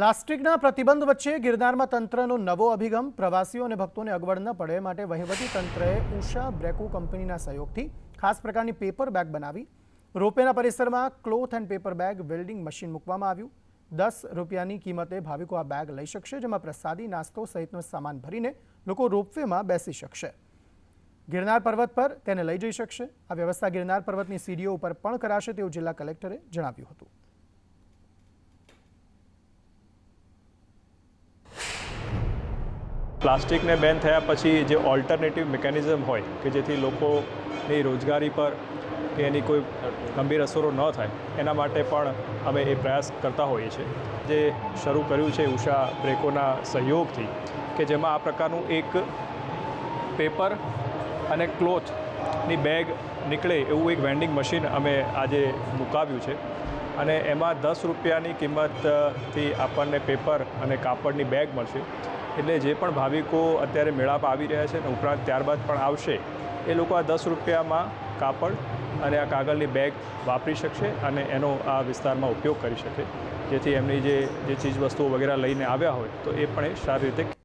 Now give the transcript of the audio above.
પ્લાસ્ટિકના પ્રતિબંધ વચ્ચે ગિરનારમાં તંત્રનો નવો અભિગમ. પ્રવાસીઓ અને ભક્તોને અગવડ ન પડે માટે વહીવટી તંત્રએ ઉષા બ્રેકો કંપનીના સહયોગથી ખાસ પ્રકારની પેપર બેગ બનાવી. રોપવેના પરિસરમાં cloth and paper bag, welding machine મૂકવામાં આવ્યું. દસ રૂપિયાની કિંમતે ભાવિકો આ બેગ લઈ શકશે, જેમાં પ્રસાદી, નાસ્તો સહિતનો સામાન ભરીને લોકો રોપવેમાં બેસી શકશે. ગિરનાર પર્વત પર તેને લઈ જઈ શકશે. આ વ્યવસ્થા ગિરનાર પર્વતની સીડીઓ ઉપર પણ કરાશે તેવું જિલ્લા કલેક્ટરે જણાવ્યું હતું. પ્લાસ્ટિકને બેન થયા પછી જે ઓલ્ટરનેટિવ મિકેનિઝમ હોય, કે જેથી લોકોની રોજગારી પર કે એની કોઈ ગંભીર અસરો ન થાય, એના માટે પણ અમે એ પ્રયાસ કરતા હોઈએ છીએ. જે શરૂ કર્યું છે ઉષા બ્રેકોના સહયોગથી, કે જેમાં આ પ્રકારનું એક પેપર અને ક્લોથની બેગ નીકળે એવું એક વેન્ડિંગ મશીન અમે આજે મુકાવ્યું છે. અને એમાં દસ રૂપિયાની કિંમતથી આપણને પેપર અને કાપડની બેગ મળશે. એટલે જે પણ ભાવિકો અત્યારે મેળાપ આવી રહ્યા છે અને ઉપરાંત ત્યારબાદ પણ આવશે, એ લોકો આ દસ રૂપિયામાં કાપડ અને આ કાગળની બેગ વાપરી શકશે અને એનો આ વિસ્તારમાં ઉપયોગ કરી શકે. જેથી એમની જે જે ચીજ વસ્તુઓ વગેરે લઈને આવ્યા હોય તો એ પણ એ સારી રીતે